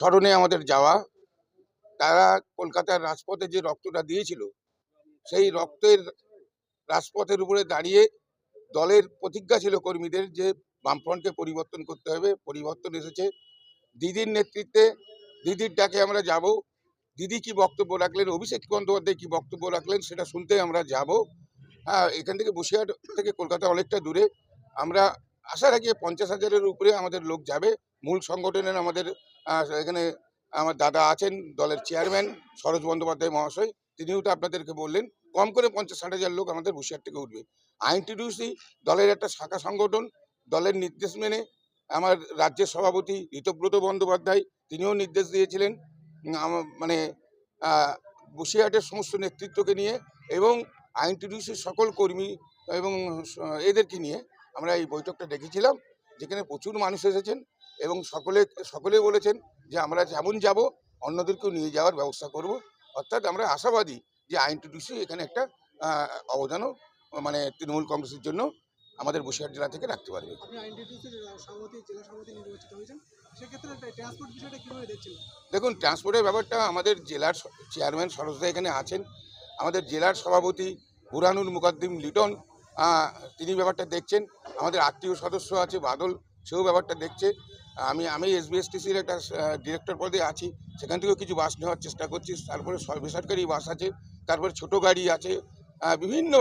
স্মরণে আমাদের যাওয়া। তারা কলকাতার রাজপথে যে রক্তটা দিয়েছিল, সেই রক্তের রাজপথের উপরে দাঁড়িয়ে দলের প্রতিজ্ঞা ছিল কর্মীদের যে বামফ্রন্টকে পরিবর্তন করতে হবে। পরিবর্তন এসেছে। দিদির নেতৃত্বে, দিদির ডাকে আমরা যাব। দিদি কি বক্তব্য রাখলেন? অভিষেক বন্দ্যোপাধ্যায় কি বক্তব্য রাখলেন সেটা শুনতে আমরা যাব। হ্যাঁ এখান থেকে বসিরহাট থেকে কলকাতা অনেকটা দূরে। আমরা আশা রাখি পঞ্চাশ হাজারের উপরে আমাদের লোক যাবে। মূল সংগঠনের আমাদের এখানে আমার দাদা আছেন দলের চেয়ারম্যান সরোজ বন্দ্যোপাধ্যায় মহাশয়, তিনিও তো আপনাদেরকে বললেন, কম করে পঞ্চাশ ষাট হাজার লোক আমাদের বসিরহাট থেকে উঠবে। আইনটিডিউসি দলের একটা শাখা সংগঠন, দলের নির্দেশ মেনে আমার রাজ্যের সভাপতি ঋতব্রত বন্দ্যোপাধ্যায়, তিনিও নির্দেশ দিয়েছিলেন মানে বসিরহাটের সমস্ত নেতৃত্বকে নিয়ে এবং আইনটিডিউসির সকল কর্মী এবং এদেরকে নিয়ে আমরা এই বৈঠকটা ডেকেছিলাম, যেখানে প্রচুর মানুষ এসেছেন। এবং সকলে সকলে বলেছেন যে আমরা যেমন যাব অন্যদেরকেও নিয়ে যাওয়ার ব্যবস্থা করব। অর্থাৎ আমরা আশাবাদী যে আইনটিডিউসি এখানে একটা অবদানও মানে তৃণমূল কংগ্রেসের জন্য আমাদের বসিরহাট জেলা থেকে রাখতে পারবে। দেখুন ট্রান্সপোর্টের ব্যাপারটা আমাদের জেলার চেয়ারম্যান সরোজদা এখানে আছেন। আমাদের জেলার সভাপতি বুরহানুল মুকাদ্দিম লিটন তিনি ব্যাপারটা দেখছেন। আমাদের আত্মীয় সদস্য আছে বাদল সেও ব্যাপারটা দেখছে। আমি আমি এসবিএসটিসির একটা ডিরেক্টর পদে আছি। সেখান থেকেও কিছু বাস নেওয়ার চেষ্টা করছি। তারপরে সর- বেসরকারি বাস আছে, তারপরে ছোট গাড়ি আছে বিভিন্ন